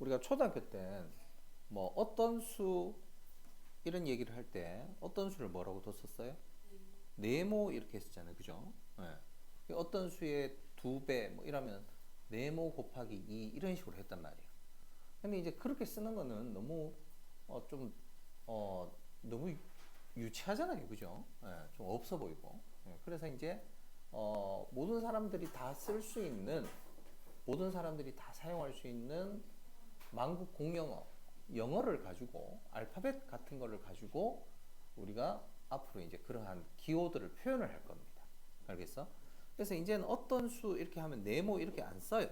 우리가 초등학교 때 뭐 어떤 수 이런 얘기를 할 때 어떤 수를 뭐라고 뒀었어요? 네모 이렇게 했었잖아요. 그죠? 예. 어떤 수의 두 배 뭐 이러면 네모 곱하기 2 이런 식으로 했단 말이에요. 근데 이제 그렇게 쓰는 거는 너무 어, 좀 어, 너무 유치하잖아요. 그죠? 예, 좀 없어 보이고. 예, 그래서 이제 어, 모든 사람들이 다 쓸 수 있는 모든 사람들이 다 사용할 수 있는 만국 공용어 영어를 가지고 알파벳 같은 거를 가지고 우리가 앞으로 이제 그러한 기호들을 표현을 할 겁니다. 알겠어? 그래서 이제는 어떤 수 이렇게 하면 네모 이렇게 안 써요.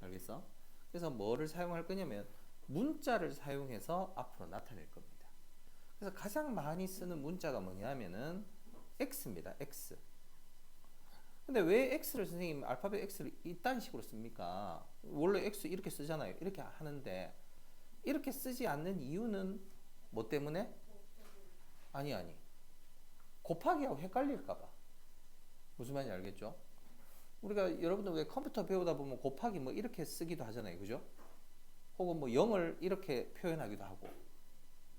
알겠어? 그래서 뭐를 사용할 거냐면 문자를 사용해서 앞으로 나타낼 겁니다. 그래서 가장 많이 쓰는 문자가 뭐냐면은 x입니다. x. 근데 왜 x를 선생님 알파벳 x를 이딴 식으로 씁니까? 원래 x 이렇게 쓰잖아요. 이렇게 하는데 이렇게 쓰지 않는 이유는 뭐 때문에? 아니 아니. 곱하기하고 헷갈릴까 봐. 무슨 말인지 알겠죠? 우리가 여러분들 왜 컴퓨터 배우다 보면 곱하기 뭐 이렇게 쓰기도 하잖아요. 그죠? 혹은 뭐 0을 이렇게 표현하기도 하고.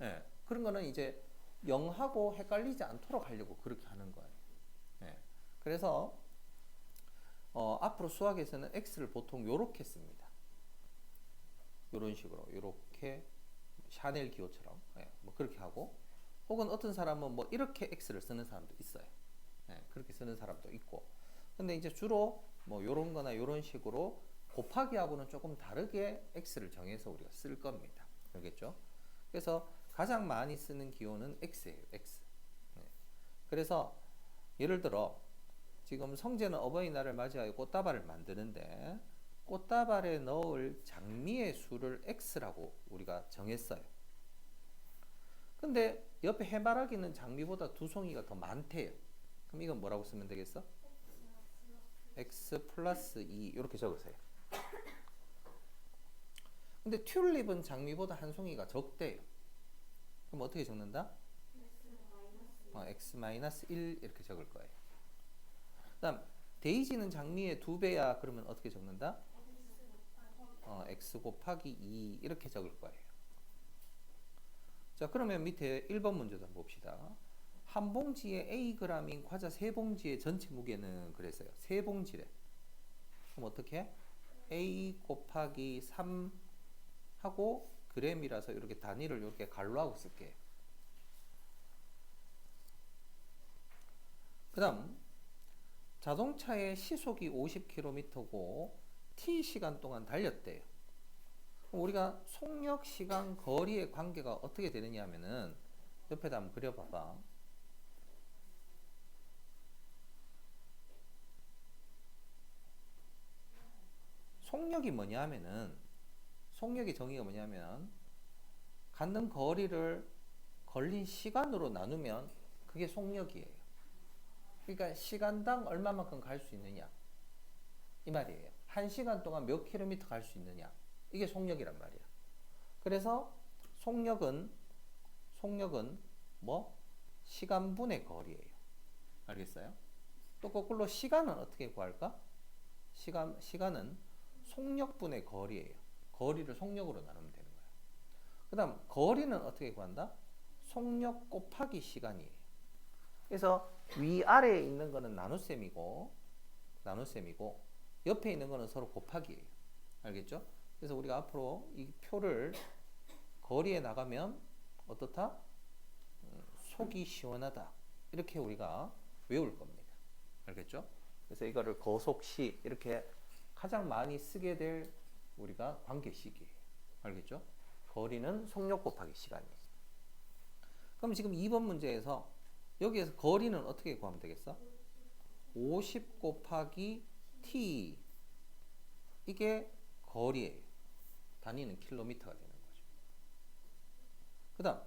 예. 그런 거는 이제 0하고 헷갈리지 않도록 하려고 그렇게 하는 거예요. 예. 그래서 어, 앞으로 수학에서는 x를 보통 요렇게 씁니다. 요런 식으로 요렇게 샤넬 기호처럼 예, 뭐 그렇게 하고 혹은 어떤 사람은 뭐 이렇게 x를 쓰는 사람도 있어요. 예, 그렇게 쓰는 사람도 있고 근데 이제 주로 뭐 요런 거나 요런 식으로 곱하기하고는 조금 다르게 x를 정해서 우리가 쓸 겁니다. 알겠죠? 그래서 가장 많이 쓰는 기호는 x예요. x. 네. 그래서 예를 들어 지금 성재는 어버이날을 맞이하여 꽃다발을 만드는데 꽃다발에 넣을 장미의 수를 x라고 우리가 정했어요. 근데 옆에 해바라기는 장미보다 두 송이가 더 많대요. 그럼 이건 뭐라고 쓰면 되겠어? x 플러스 2 이렇게 적으세요. 근데 튤립은 장미보다 한 송이가 적대요. 그럼 어떻게 적는다? 어, x 마이너스 1 이렇게 적을 거예요. 그다음 데이지는 장미의 두 배야. 그러면 어떻게 적는다? 어, x 곱하기 2 이렇게 적을 거예요. 자, 그러면 밑에 1번 문제도 한번 봅시다. 한 봉지에 A g인 과자 세 봉지의 전체 무게는 그랬어요. 세 봉지래. 그럼 어떻게? A 곱하기 3 하고 그램이라서 이렇게 단위를 이렇게 갈로하고 쓸게요. 그 다음 자동차의 시속이 50km고 t 시간 동안 달렸대요. 우리가 속력, 시간, 거리의 관계가 어떻게 되느냐 하면은 옆에다 한번 그려봐봐. 속력이 뭐냐 하면은 속력의 정의가 뭐냐면 갖는 거리를 걸린 시간으로 나누면 그게 속력이에요. 그러니까 시간당 얼마만큼 갈 수 있느냐 이 말이에요. 한 시간 동안 몇 킬로미터 갈 수 있느냐 이게 속력이란 말이야. 그래서 속력은 속력은 뭐 시간분의 거리예요. 알겠어요? 또 거꾸로 시간은 어떻게 구할까? 시간 시간은 속력분의 거리예요. 거리를 속력으로 나누면 되는 거예요. 그다음 거리는 어떻게 구한다? 속력 곱하기 시간이에요. 그래서 위아래에 있는 거는 나눗셈이고 나눗셈이고 옆에 있는 거는 서로 곱하기예요. 알겠죠? 그래서 우리가 앞으로 이 표를 거리에 나가면 어떻다? 음, 속이 시원하다. 이렇게 우리가 외울 겁니다. 알겠죠? 그래서 이거를 거속시 이렇게 가장 많이 쓰게 될 우리가 관계식이에요. 알겠죠? 거리는 속력 곱하기 시간이에요. 그럼 지금 2번 문제에서 여기에서 거리는 어떻게 구하면 되겠어? 50 곱하기 t 이게 거리예요. 단위는 킬로미터가 되는 거죠. 그 다음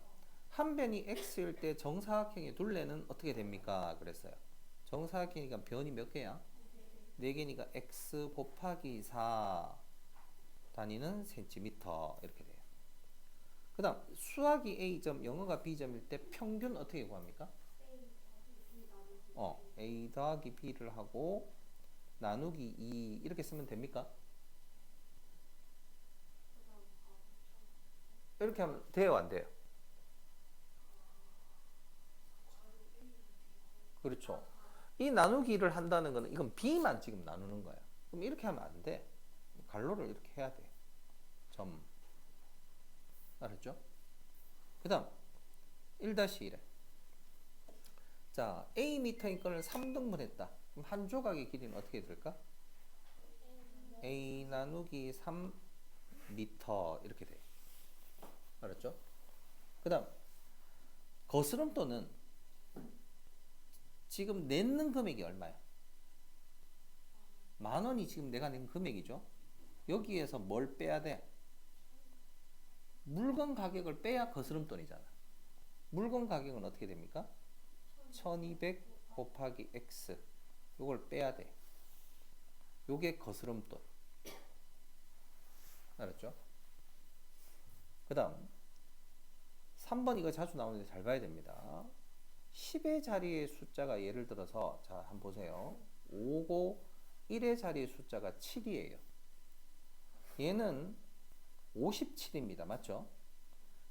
한 변이 x일 때 정사각형의 둘레는 어떻게 됩니까? 그랬어요. 정사각형이니까 변이 몇 개야? 4개니까 x 곱하기 4 단위는 센티미터 이렇게 돼요. 그 다음 수학이 A점, 영어가 B점일 때 평균 어떻게 구합니까? 어, A 더하기 B를 하고 나누기 2 이렇게 쓰면 됩니까? 이렇게 하면 돼요, 안 돼요? 그렇죠. 이 나누기를 한다는 거는 이건 b만 지금 나누는 거야. 그럼 이렇게 하면 안 돼. 갈로를 이렇게 해야 돼. 점. 알았죠? 그 다음 1-1에 자 A 미터인 거를 3등분 했다. 그럼 한 조각의 길이는 어떻게 될까? A 나누기 3 미터 이렇게 돼. 알았죠? 그 다음 거스름돈은 지금 내는 금액이 얼마야? 만 원이 지금 내가 낸 금액이죠. 여기에서 뭘 빼야 돼? 물건 가격을 빼야 거스름돈이잖아. 물건 가격은 어떻게 됩니까? 1200 곱하기 x. 요걸 빼야 돼. 요게 거스름돈. 알았죠? 그 다음 3번 이거 자주 나오는데 잘 봐야 됩니다. 10의 자리의 숫자가 예를 들어서 자 한번 보세요. 5고 1의 자리의 숫자가 7이에요. 얘는 57입니다. 맞죠?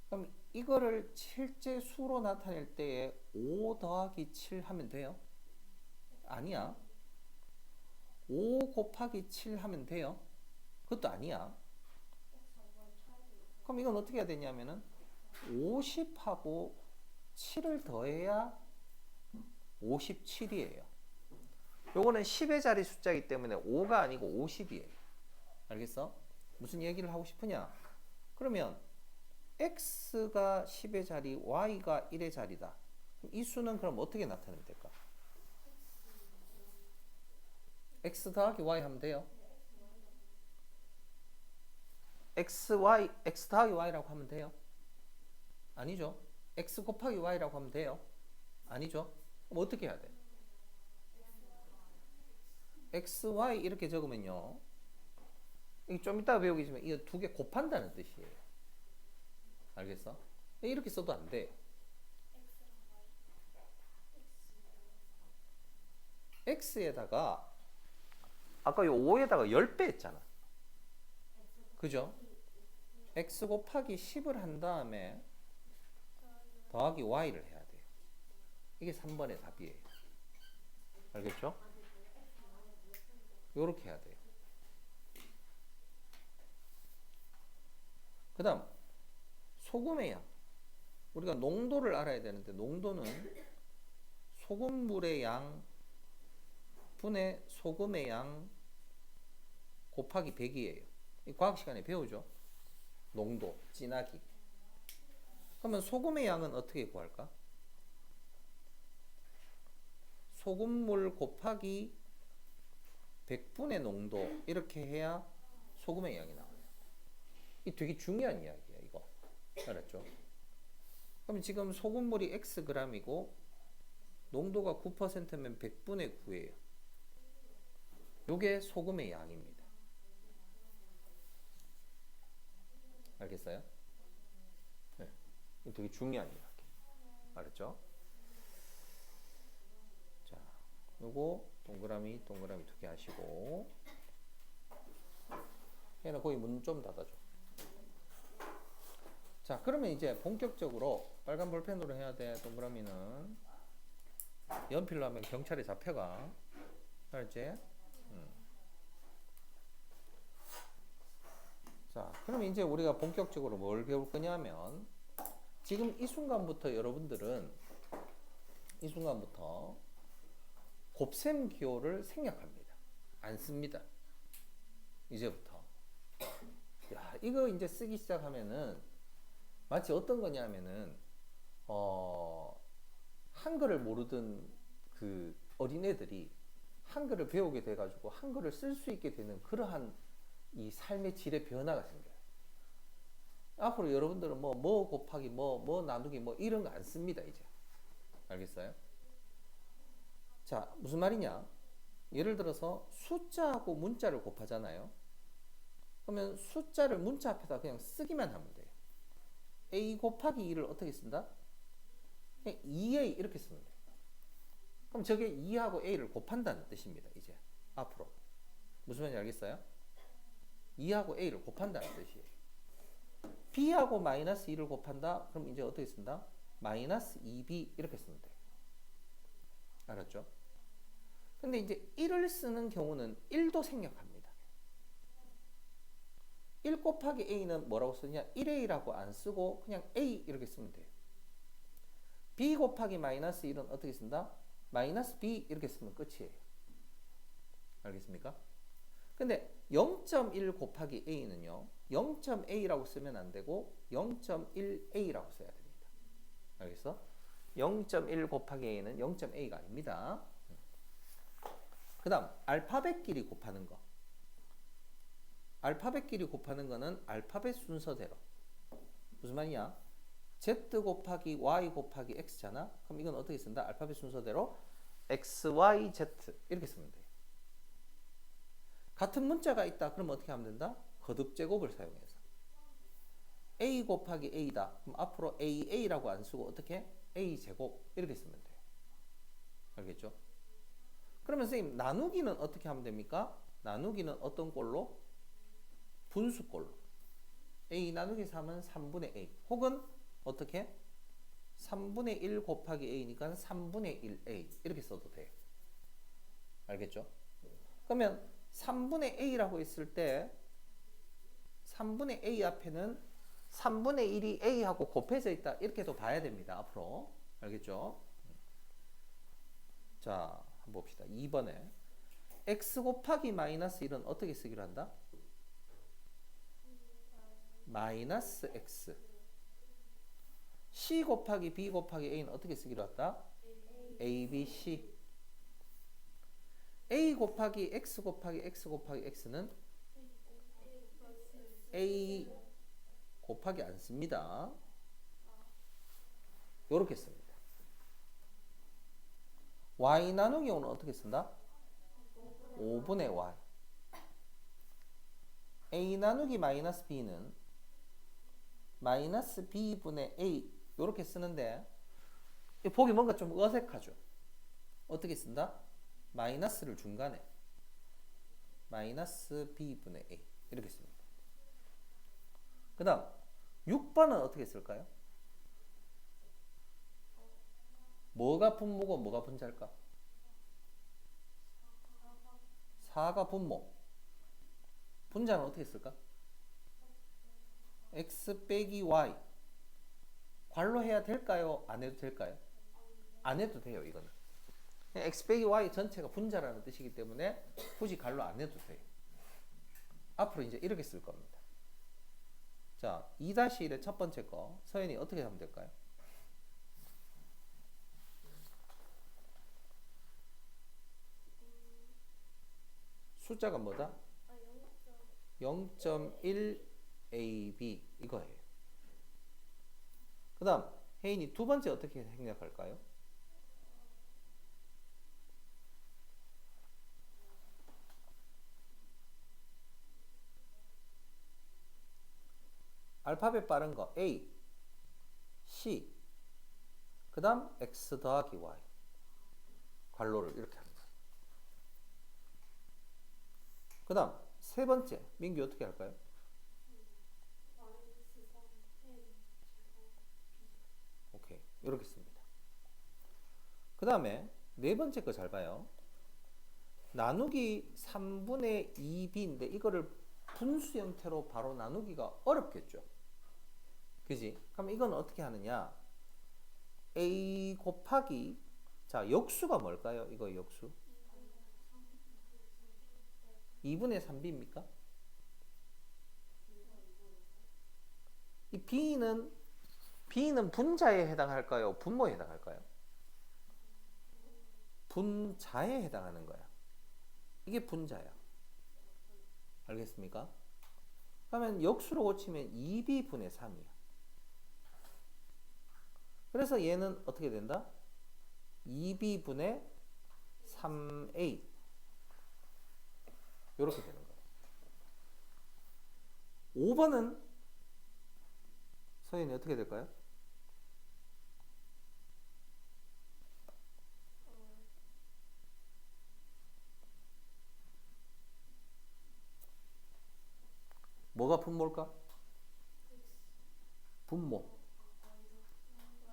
그럼 이거를 실제 수로 나타낼 때에 5 더하기 7 하면 돼요? 아니야. 5 곱하기 7 하면 돼요? 그것도 아니야. 그럼 이건 어떻게 해야 되냐면은 50하고 7을 더해야 57이에요. 요거는 10의 자리 숫자이기 때문에 5가 아니고 50이에요. 알겠어? 무슨 얘기를 하고 싶으냐? 그러면 x가 10의 자리, y가 1의 자리다. 이 수는 그럼 어떻게 나타내면 될까? x 더하기 y 하면 돼요. x, y, x 더하기 y라고 하면 돼요. 아니죠. x 곱하기 y라고 하면 돼요. 아니죠. 그럼 어떻게 해야 돼? x, y 이렇게 적으면요. 좀 이따 배우겠지만 이거 두 개 곱한다는 뜻이에요. 알겠어? 이렇게 써도 안 돼. x에다가 아까 요 5에다가 10배 했잖아. 그죠? x 곱하기 10을 한 다음에 더하기 y를 해야 돼요. 이게 3번의 답이에요. 알겠죠? 요렇게 해야 돼요. 그 다음 소금의 양 우리가 농도를 알아야 되는데 농도는 소금물의 양 분의 소금의 양 곱하기 100이에요. 이 과학 시간에 배우죠? 농도, 진하기. 그러면 소금의 양은 어떻게 구할까? 소금물 곱하기 100분의 농도 이렇게 해야 소금의 양이 나와요. 이 되게 중요한 이야기야 이거 알았죠? 그럼 지금 소금물이 x g이고 농도가 9%면 100분의 9예요. 요게 소금의 양입니다. 알겠어요? 네. 되게 중요한 이야기. 알았죠? 자, 요거 동그라미 동그라미 두 개 하시고 얘는 거기 문 좀 닫아줘. 자, 그러면 이제 본격적으로 빨간 볼펜으로 해야 돼. 동그라미는 연필로 하면 경찰에 잡혀가. 알지? 음. 자, 그럼 이제 우리가 본격적으로 뭘 배울 거냐면 지금 이 순간부터 여러분들은 이 순간부터 곱셈 기호를 생략합니다. 안 씁니다. 이제부터. 야, 이거 이제 쓰기 시작하면은 마치 어떤 거냐면은 어 한글을 모르던 그 어린애들이 한글을 배우게 돼가지고 한글을 쓸 수 있게 되는 그러한 이 삶의 질의 변화가 생겨요. 앞으로 여러분들은 뭐, 뭐 곱하기, 뭐, 뭐 나누기, 뭐 이런 거 안 씁니다, 이제. 알겠어요? 자, 무슨 말이냐? 예를 들어서 숫자하고 문자를 곱하잖아요. 그러면 숫자를 문자 앞에다 그냥 쓰기만 하면 돼요. A 곱하기 2를 어떻게 쓴다? 그냥 2a 이렇게 쓰면 돼. 그럼 저게 2하고 a를 곱한다는 뜻입니다. 이제 앞으로 무슨 말인지 알겠어요? 2하고 a를 곱한다는 뜻이에요. b하고 마이너스 1을 곱한다? 그럼 이제 어떻게 쓴다? 마이너스 2b 이렇게 쓰면 돼요. 알았죠? 근데 이제 1을 쓰는 경우는 1도 생략합니다. 1 곱하기 a는 뭐라고 쓰냐? 1a라고 안 쓰고 그냥 a 이렇게 쓰면 돼요. b 곱하기 마이너스 1은 어떻게 쓴다? 마이너스 b 이렇게 쓰면 끝이에요. 알겠습니까? 근데 0.1 곱하기 a는요. 0.a라고 쓰면 안 되고 0.1a라고 써야 됩니다. 알겠어? 0.1 곱하기 a는 0.a가 아닙니다. 그 다음 알파벳끼리 곱하는 거. 알파벳끼리 곱하는 거는 알파벳 순서대로. 무슨 말이냐? z 곱하기 y 곱하기 x잖아. 그럼 이건 어떻게 쓴다? 알파벳 순서대로 x, y, z 이렇게 쓰면 돼요. 같은 문자가 있다. 그럼 어떻게 하면 된다? 거듭 제곱을 사용해서 a 곱하기 a다. 그럼 앞으로 aa라고 안 쓰고 어떻게? a 제곱 이렇게 쓰면 돼요. 알겠죠? 그러면 선생님 나누기는 어떻게 하면 됩니까? 나누기는 어떤 꼴로? 분수꼴로. a 나누기 3은 3분의 a 혹은 어떻게? 3분의 1 곱하기 a니까 3분의 1a 이렇게 써도 돼요. 알겠죠? 그러면 3분의 a라고 했을 때 3분의 a 앞에는 3분의 1이 a하고 곱해져 있다 이렇게도 봐야 됩니다. 앞으로 알겠죠? 자, 한번 봅시다. 2번에 x 곱하기 마이너스 1은 어떻게 쓰기로 한다? 마이너스 x c 곱하기 b 곱하기 a는 어떻게 쓰기로 한다? a, b, c a 곱하기 x 곱하기 x 곱하기 x는 a 곱하기 안 씁니다. 요렇게 씁니다. y 나누기 5는 어떻게 쓴다? 5분의 y a 나누기 마이너스 b는 마이너스 b분의 a 요렇게 쓰는데 보기 뭔가 좀 어색하죠? 어떻게 쓴다? 마이너스를 중간에 마이너스 b분의 a 이렇게 씁니다. 그 다음 6번은 어떻게 쓸까요? 뭐가 분모고 뭐가 분자일까? 4가 분모 분자는 어떻게 쓸까? X 빼기 y 괄로 해야 될까요? 안 해도 될까요? 안 해도 돼요 이거는 x 빼기 y 전체가 분자라는 뜻이기 때문에 굳이 괄로 안 해도 돼요 앞으로 이제 이렇게 쓸 겁니다 자 2-1의 첫 번째 거 서연이 어떻게 하면 될까요? 숫자가 뭐다? 0.1 AB 이거예요. 그 다음 혜인이 두 번째 어떻게 생략할까요? 알파벳 빠른 거 A, C, 그 다음 X 더하기 Y 괄호를 이렇게 합니다. 그 다음 세 번째 민규 어떻게 할까요? 오케 이 이렇게 씁니다. 그 다음에 네 번째 거 잘 봐요. 나누기 3분의 2b인데 이거를 분수 형태로 바로 나누기가 어렵겠죠. 그지? 그럼 이건 어떻게 하느냐? a 곱하기 자 역수가 뭘까요? 이거 역수 2분의 3b입니까? 이 b는 b는 분자에 해당할까요? 분모에 해당할까요? 분자에 해당하는 거야. 이게 분자야. 알겠습니까? 그러면 역수로 고치면 2b분의 3이야. 그래서 얘는 어떻게 된다? 2b분의 3a 이렇게 되는 거예요. 5번은 서연이 어떻게 될까요? 뭐가 분모일까? 분모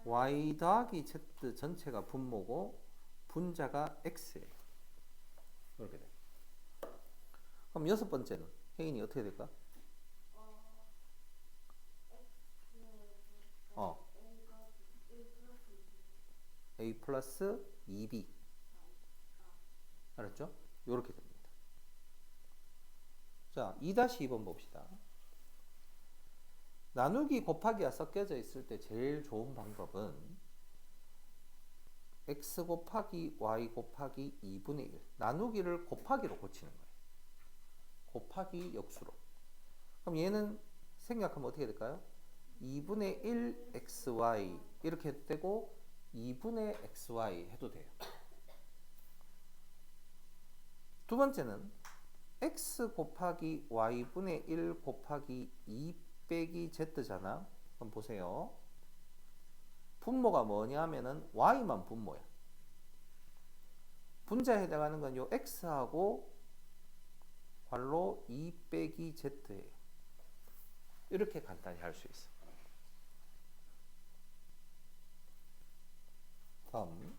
y 더하기 z 전체가 분모고 분자가 x예요. 이렇게 돼. 그럼 여섯 번째는 혜인이 어떻게 될까? 어. a 플러스 2b 알았죠? 이렇게 됩니다. 자, 2-2번 봅시다. 나누기 곱하기가 섞여져 있을 때 제일 좋은 방법은 x 곱하기 y 곱하기 2분의 1 나누기를 곱하기로 고치는 거예요. 곱하기 역수로. 그럼 얘는 생략하면 어떻게 될까요? 2분의 1 xy 이렇게 해도 되고 2분의 xy 해도 돼요. 두 번째는 x 곱하기 y분의 1 곱하기 2 빼기 z잖아. 그럼 보세요. 분모가 뭐냐 하면은 y만 분모야. 분자에 해당하는 건 요 x하고 괄로 2 빼기 z예요. 이렇게 간단히 할 수 있어. 다음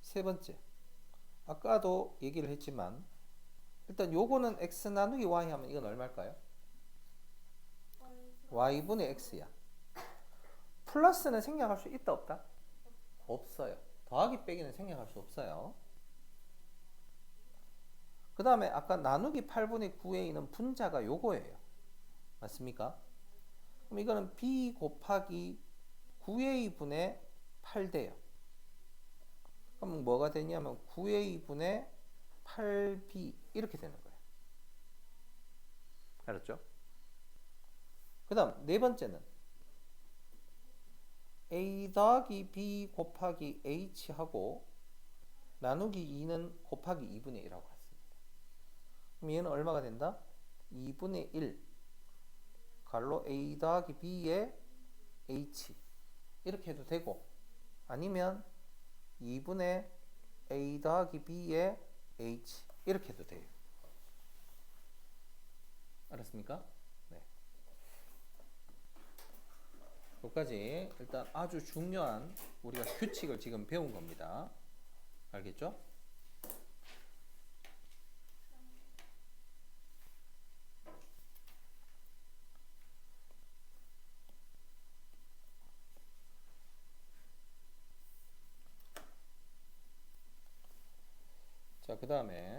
세 번째. 아까도 얘기를 했지만 일단 요거는 x 나누기 y 하면 이건 얼마일까요? y분의 x야. 플러스는 생략할 수 있다 없다? 없어요. 더하기 빼기는 생략할 수 없어요. 그 다음에 아까 나누기 8분의 9에 있는 분자가 요거예요. 맞습니까? 그럼 이거는 b 곱하기 9a 분의 8대요. 그럼 뭐가 되냐면 9a 분의 8b 이렇게 되는 거예요. 알았죠? 그 다음 네 번째는 a 더하기 b 곱하기 h 하고 나누기 2는 곱하기 2분의 1하고 같습니다. 그럼 얘는 얼마가 된다? 2분의 1 갈로 a 더하기 b의 h 이렇게 해도 되고 아니면 2분의 a 더하기 b의 h 이렇게 해도 돼요. 알았습니까? 네. 여기까지 일단 아주 중요한 우리가 규칙을 지금 배운 겁니다. 알겠죠? 자, 그 다음에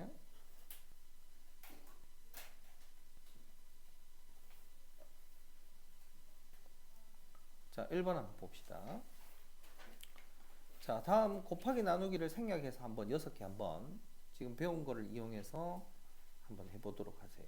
자, 1번 한번 봅시다. 자, 다음 곱하기 나누기를 생략해서 한번 6개 한번 지금 배운 거를 이용해서 한번 해보도록 하세요.